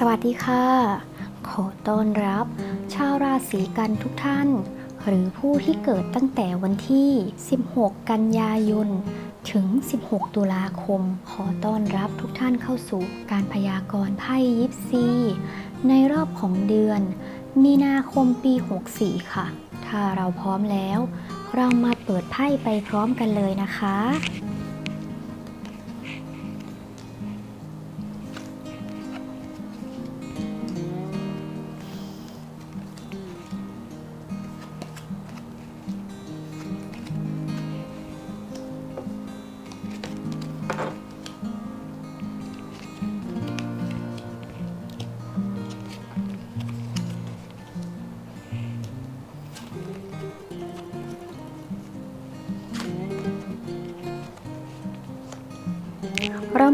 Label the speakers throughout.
Speaker 1: สวัสดีค่ะ ขอต้อนรับ ชาวราศีกันทุกท่าน หรือผู้ที่เกิดตั้งแต่วันที่ 16 กันยายน ถึง 16 ตุลาคม ขอต้อนรับทุกท่านเข้าสู่การพยากรณ์ไพ่ยิปซี ในรอบของเดือน มีนาคมปี 64 ค่ะ ถ้าเราพร้อมแล้ว เรามาเปิดไพ่ไปพร้อมกันเลยนะคะ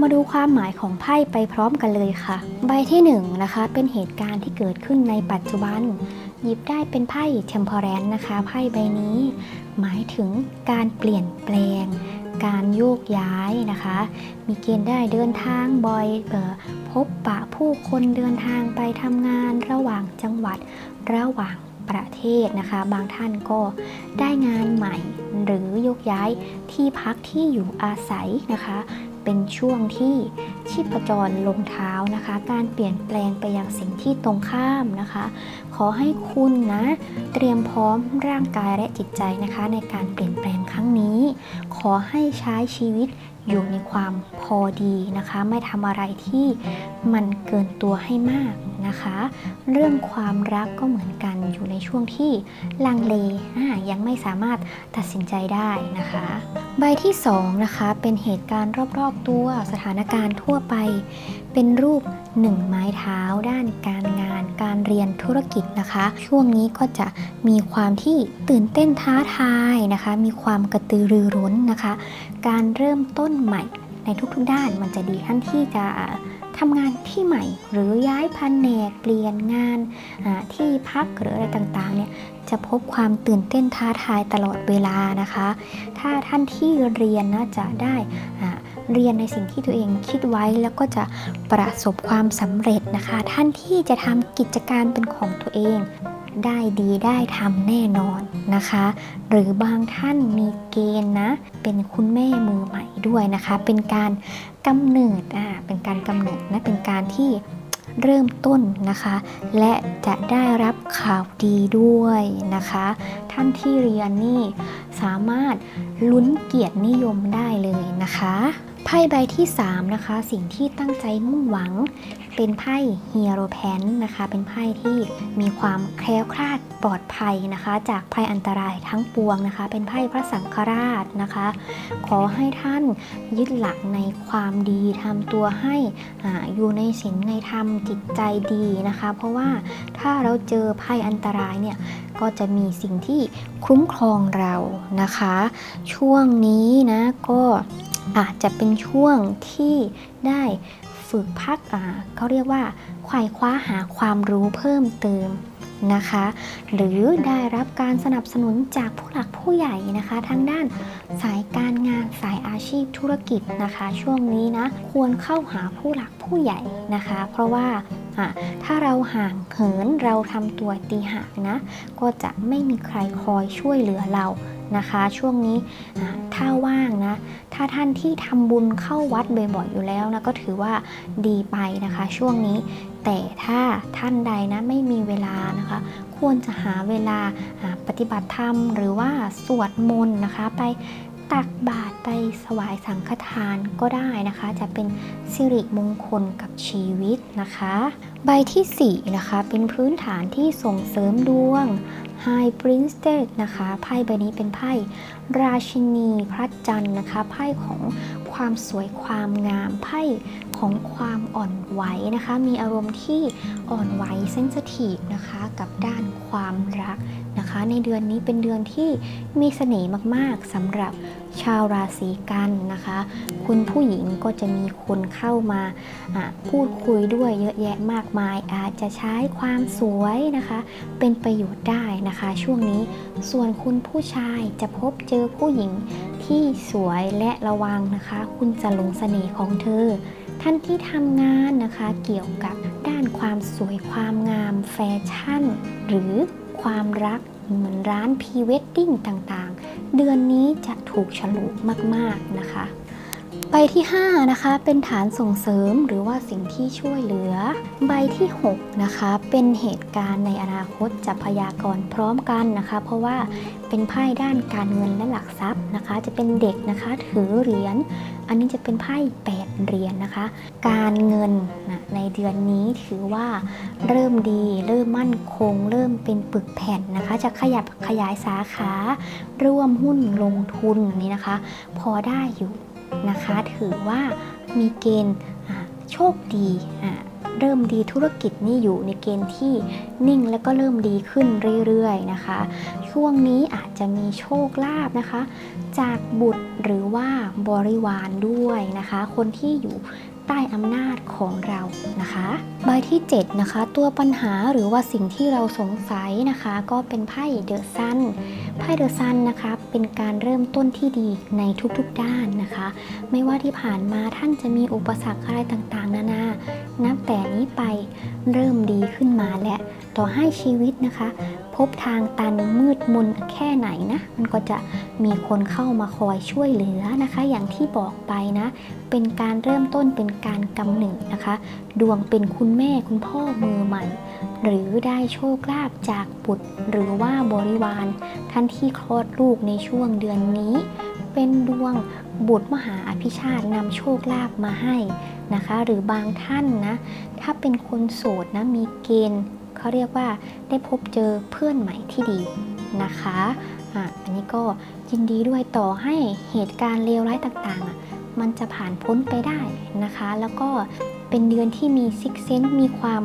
Speaker 1: มาดูความหมายของไพ่ไปพร้อมกันเลยค่ะ ใบที่1นงนะคะเป็นเหตุการณ์ที่เกิดขึ้นในปัจจุบัน หยิบได้เป็นไพ่ temperance นะคะไพ่ใบนี้ หมายถึงการเปลี่ยนแปลง การโยกย้ายนะคะ มีเกณฑ์ได้เดินทางบ่อยเออพบปะผู้คนเดินทางไปทำงานระหว่างจังหวัดระหว่างประเทศนะคะ บางท่านก็ได้งานใหม่ หรือโยกย้ายที่พักที่อยู่อาศัยนะคะ เป็นช่วงที่ชีพจรลงเท้านะคะ การเปลี่ยนแปลงไปยังสิ่งที่ตรงข้ามนะคะ ขอให้คุณนะ เตรียมพร้อมร่างกายและจิตใจนะคะ ในการเปลี่ยนแปลงครั้งนี้ ขอให้ใช้ชีวิต อยู่ในความพอดีนะคะ ไม่ทำอะไรที่มันเกินตัวให้มากนะคะ เรื่องความรักก็เหมือนกันอยู่ในช่วงที่ลังเลอ่ายังไม่สามารถตัดสินใจได้นะคะ ใบที่2นะคะเป็นเหตุการณ์รอบๆตัวสถานการณ์ทั่วไป เป็นรูปหนึ่งไม้เท้าด้านการงานการเรียนธุรกิจนะคะ ช่วงนี้ก็จะมีความที่ตื่นเต้นท้าทายนะคะ มีความกระตือรือร้นนะคะ การเริ่มต้นใหม่ในทุกๆด้านมันจะดีท่านที่จะทำงานที่ใหม่ หรือย้ายแผนกเปลี่ยนงานที่พักหรืออะไรต่างๆเนี่ยจะพบความตื่นเต้นท้าทายตลอดเวลานะคะ ถ้าท่านที่เรียนนะจะได้ เรียนในสิ่งที่ตัวเองคิดไว้แล้วก็จะประสบความสำเร็จนะคะ ท่านที่จะทำกิจการเป็นของตัวเองได้ดีได้ทำแน่นอนนะคะ หรือบางท่านมีเกณฑ์นะ เป็นคุณแม่มือใหม่ด้วยนะคะ เป็นการกำเนิดอ่าเป็นการกำเนิดนะเป็นการที่เริ่มต้นนะคะ และจะได้รับข่าวดีด้วยนะคะ ท่านที่เรียนนี่สามารถลุ้นเกียรตินิยมได้เลยนะคะ ไพ่ใบที่ 3 นะคะ สิ่งที่ตั้งใจมุ่งหวัง เป็นไพ่เฮียโรแพนนะคะ เป็นไพ่ที่มีความแคล้วคลาดปลอดภัยนะคะ จากภัยอันตรายทั้งปวงนะคะ เป็นไพ่พระสังฆราชนะคะ ขอให้ท่านยึดหลักในความดีทำตัวให้ออยู่ในศีลในธรรมจิตใจดีนะคะ เพราะว่าถ้าเราเจอภัยอันตรายเนี่ยก็จะมีสิ่งที่คุ้มครองเรานะคะ ช่วงนี้นะก็ อาจจะเป็นช่วงที่ได้ฝึกพักเขาเรียกว่าไขว่คว้าหาความรู้เพิ่มเติมนะคะ หรือได้รับการสนับสนุนจากผู้หลักผู้ใหญ่นะคะทางด้านสายการงานสายอาชีพธุรกิจนะคะ ช่วงนี้นะควรเข้าหาผู้หลักผู้ใหญ่นะคะ เพราะว่าถ้าเราห่างเหินเราทำตัวตีห่างนะ ก็จะไม่มีใครคอยช่วยเหลือเรา นะคะ ช่วงนี้ถ้าว่างนะ ถ้าท่านที่ทำบุญเข้าวัดบ่อยๆอยู่แล้วนะก็ถือว่าดีไปนะคะ ช่วงนี้แต่ถ้าท่านใดนะไม่มีเวลานะคะ ควรจะหาเวลาปฏิบัติธรรม หรือว่าสวดมนต์นะคะ ไปตักบาตรไปสวายสังฆทานก็ได้นะคะ จะเป็นสิริมงคลกับชีวิตนะคะ ใบทีสี่4นะคะเป็นพื้นฐานที่ส่งเสริมดวง High Priestess นะคะไพ่ใบนี้เป็นไพ่ราชินีพระจันทร์นะคะไพ่ของ ความสวยความงามไพ่ของความอ่อนไหวนะคะ มีอารมณ์ที่อ่อนไหวเซนสทีฟนะคะ กับด้านความรักนะคะ ในเดือนนี้เป็นเดือนที่มีเสน่ห์มากๆสำหรับชาวราศีกันนะคะ คุณผู้หญิงก็จะมีคนเข้ามาพูดคุยด้วยเยอะแยะมากมาย อาจจะใช้ความสวยนะคะ เป็นประโยชน์ได้นะคะ ช่วงนี้ส่วนคุณผู้ชายจะพบเจอผู้หญิง ที่สวยและระวังนะคะ คุณจะหลงเสน่ห์ของเธอ ท่านที่ทำงานนะคะเกี่ยวกับด้านความสวยความงามแฟชั่น หรือความรักเหมือนร้านพรีเวดดิ้งต่างๆ เดือนนี้จะถูกฉลุมากๆนะคะ ใบที่ 5 นะคะ เป็นฐานส่งเสริมหรือว่าสิ่งที่ช่วยเหลือ ใบที่ 6 นะคะ เป็นเหตุการณ์ในอนาคตจะพยากรณ์พร้อมกันนะคะ เพราะว่าเป็นไพ่ด้านการเงินและหลักทรัพย์นะคะ จะเป็นเด็กนะคะถือเหรียญอันนี้จะเป็นไพ่8เหรียญนะคะ การเงินนะในเดือนนี้ถือว่าเริ่มดี เริ่มมั่นคง เริ่มเป็นปึกแผ่นนะคะ จะขยับขยายสาขา ร่วมหุ้นลงทุนนี่นะคะ พอได้อยู่ นะคะ ถือว่ามีเกณฑ์โชคดีเริ่มดีธุรกิจนี่อยู่ในเกณฑ์ที่นิ่งแล้วก็เริ่มดีขึ้นเรื่อยๆนะคะ ช่วงนี้อาจจะมีโชคลาภนะคะ จากบุตรหรือว่าบริวารด้วยนะคะ คนที่อยู่ ใต้อำนาจของเรานะคะ ใบที่ 7 นะคะ ตัวปัญหาหรือว่าสิ่งที่เราสงสัยนะคะ ก็เป็นไพ่เดอะซันไพ่เดอะซันนะคะเป็นการเริ่มต้นที่ดีในทุกๆด้านนะคะ ไม่ว่าที่ผ่านมาท่านจะมีอุปสรรคอะไรต่างๆ นานานับแต่นี้ไปเริ่มดีขึ้นมาและต่อให้ชีวิตนะคะ พบทางตันมืดมนแค่ไหนนะ มันก็จะ มีคนเข้ามาคอยช่วยเหลือนะคะ อย่างที่บอกไปนะ เป็นการเริ่มต้นเป็นการกำเนิดนะคะ ดวงเป็นคุณแม่คุณพ่อมือใหม่ หรือได้โชคลาภจากบุตร หรือว่าบริวารท่านที่คลอดลูกในช่วงเดือนนี้ เป็นดวงบุตรมหาอภิชาตินำโชคลาภมาให้นะคะ หรือบางท่านนะ ถ้าเป็นคนโสดนะมีเกณฑ์เขาเรียกว่าได้พบเจอเพื่อนใหม่ที่ดีนะคะ อะอันนี้ก็ยินดีด้วยต่อให้เหตุการณ์เลวร้ายต่างๆอะมันจะผ่านพ้นไปได้นะคะ แล้วก็เป็นเดือนที่มีซิกเซนต์มีความ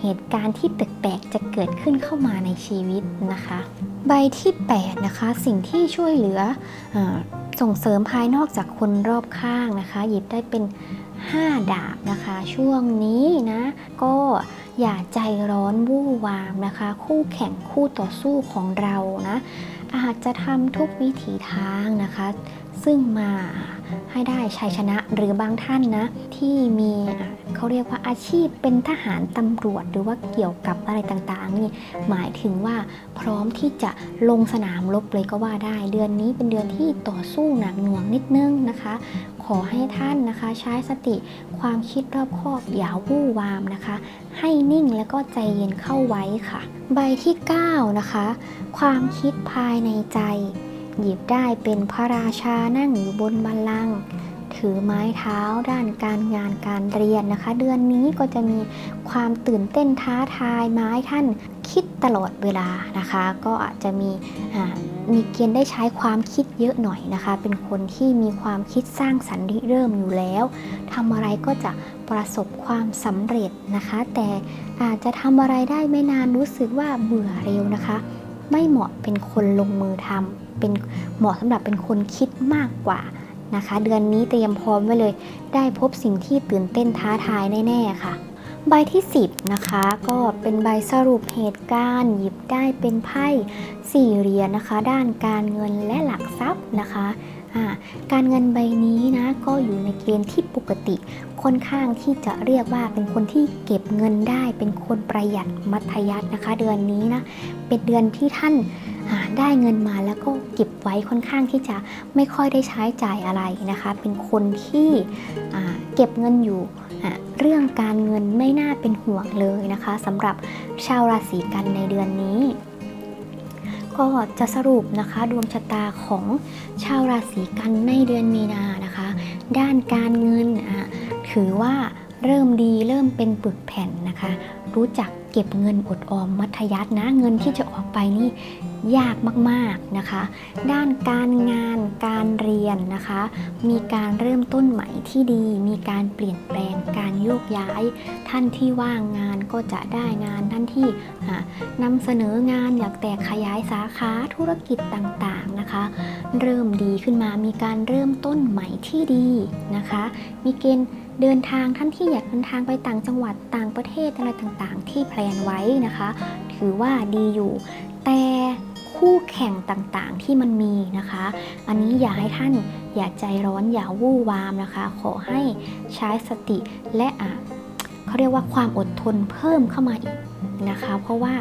Speaker 1: เหตุการณ์ที่แปลกๆจะเกิดขึ้นเข้ามาในชีวิตนะคะ ใบที่ 8 นะคะ สิ่งที่ช่วยเหลืออส่งเสริมภายนอกจากคนรอบข้างนะคะ หยิบได้เป็น 5 ดาบนะคะ ช่วงนี้นะก็อย่าใจร้อนวู่วามนะคะ คู่แข่งคู่ต่อสู้ของเรานะ อาจจะทำทุกวิถีทางนะคะ ซึ่งมาให้ได้ชัยชนะหรือบางท่านนะ ที่มีเขาเรียกว่าอาชีพเป็นทหารตำรวจ หรือว่าเกี่ยวกับอะไรต่างๆ นี่หมายถึงว่าพร้อมที่จะลงสนามรบเลยก็ว่าได้ เดือนนี้เป็นเดือนที่ต่อสู้หนักหน่วงนิดนึงนะคะ ขอให้ท่านนะคะ ใช้สติความคิดรอบคอบอย่าวู่วามนะคะ ให้นิ่งแล้วก็ใจเย็นเข้าไว้ค่ะ ใบที่ 9 นะคะ ความคิดภายในใจ หยิบได้เป็นพระราชานั่งอยู่บนบัลลังก์ ถือไม้เท้าด้านการงานการเรียนนะคะ เดือนนี้ก็จะมีความตื่นเต้นท้าทายไม้ท่านคิดตลอดเวลานะคะ ก็อาจจะมีมีเกณฑ์ได้ใช้ความคิดเยอะหน่อยนะคะ เป็นคนที่มีความคิดสร้างสรรค์ริเริ่มอยู่แล้วทำอะไรก็จะประสบความสำเร็จนะคะ แต่อาจจะทำอะไรได้ไม่นานรู้สึกว่าเบื่อเร็วนะคะ ไม่เหมาะเป็นคนลงมือทำเป็นเหมาะสำหรับเป็นคนคิดมากกว่า นะคะ เดือนนี้เตรียมพร้อมไว้เลย ได้พบสิ่งที่ตื่นเต้นท้าทายแน่ๆค่ะ ใบที่ 10 นะคะ ก็เป็นใบสรุปเหตุการณ์ หยิบได้เป็นไพ่สี่เหรียญนะคะ ด้านการเงินและหลักทรัพย์นะคะ การเงินใบนี้นะก็อยู่ในเกณฑ์ที่ปกติ ค่อนข้างที่จะเรียกว่าเป็นคนที่เก็บเงินได้ เป็นคนประหยัดมัธยัสถ์นะคะ เดือนนี้นะเป็นเดือนที่ท่านอ่าได้เงินมาแล้วก็เก็บไว้ค่อนข้างที่จะไม่ค่อยได้ใช้จ่ายอะไรนะคะ เป็นคนที่เก็บเงินอยู่เรื่องการเงินไม่น่าเป็นห่วงเลยนะคะสำหรับชาวราศีกันในเดือนนี้ ก็จะสรุปนะคะดวงชะตาของชาวราศีกันในเดือนมีนานะคะ ด้านการเงินอะถือว่าเริ่มดีเริ่มเป็นปึกแผ่นนะคะ รู้จักเก็บเงินอดออมมัธยัสถ์นะเงินที่จะออกไปนี่ ยากมากๆนะคะ ด้านการงานการเรียนนะคะ มีการเริ่มต้นใหม่ที่ดี มีการเปลี่ยนแปลงการโยกย้าย ท่านที่ว่างงานก็จะได้งานท่านที่นำเสนองานอยากแตกขยายสาขาธุรกิจต่างๆนะคะ เริ่มดีขึ้นมามีการเริ่มต้นใหม่ที่ดีนะคะ มีเกณฑ์เดินทางท่านที่อยากเดินทางไปต่างจังหวัดต่างประเทศอะไรต่างๆ ที่แพลนไว้นะคะ ถือว่าดีอยู่ แต่ คู่แข่งต่างๆที่มันมีนะคะ อันนี้อย่าให้ท่านอย่าใจร้อนอย่าวู่วามนะคะ ขอให้ใช้สติและอะเขาเรียกว่าความอดทนเพิ่มเข้ามาอีกนะคะ เพราะว่า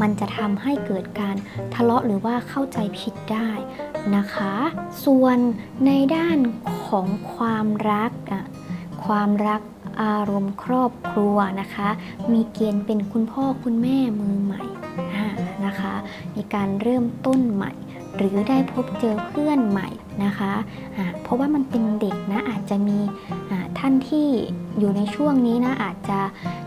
Speaker 1: มันจะทำให้เกิดการทะเลาะหรือว่าเข้าใจผิดได้นะคะ ส่วนในด้านของความรักอะความรักอารมณ์ครอบครัวนะคะ มีเกณฑ์เป็นคุณพ่อคุณแม่มือใหม่ มีการเริ่มต้นใหม่ หรือได้พบเจอเพื่อนใหม่นะคะอ่าเพราะว่ามันเป็นเด็กนะอาจจะมีท่านที่อยู่ในช่วงนี้นะอาจจะ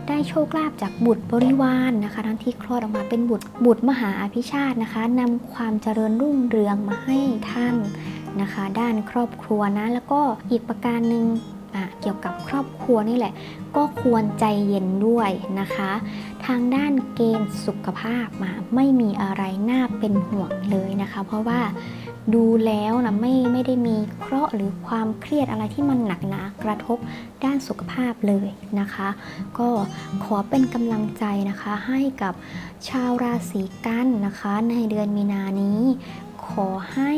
Speaker 1: ได้โชคลาภจากบุตรบริวารนนะคะทั้งที่คลอดออกมาเป็นบุตรบุตรมหาอภิชาตินะคะนำความเจริญรุ่งเรืองมาให้ท่านนะคะ ด้านครอบครัวนะแล้วก็อีกประการหนึ่ง เกี่ยวกับครอบครัวนี่แหละ ก็ควรใจเย็นด้วยนะคะ ทางด้านเกณฑ์สุขภาพมาไม่มีอะไรน่าเป็นห่วงเลยนะคะ เพราะว่าดูแล้วนะไม่ไม่ได้มีเคราะห์หรือความเครียดอะไรที่มันหนักหนากระทบด้านสุขภาพเลยนะคะ ก็ขอเป็นกำลังใจนะคะให้กับชาวราศีกันนะคะ ในเดือนมีนานี้ ขอให้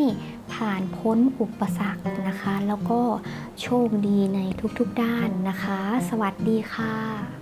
Speaker 1: ผ่านพ้นอุปสรรคนะคะ แล้วก็โชคดีในทุกๆด้านนะคะ สวัสดีค่ะ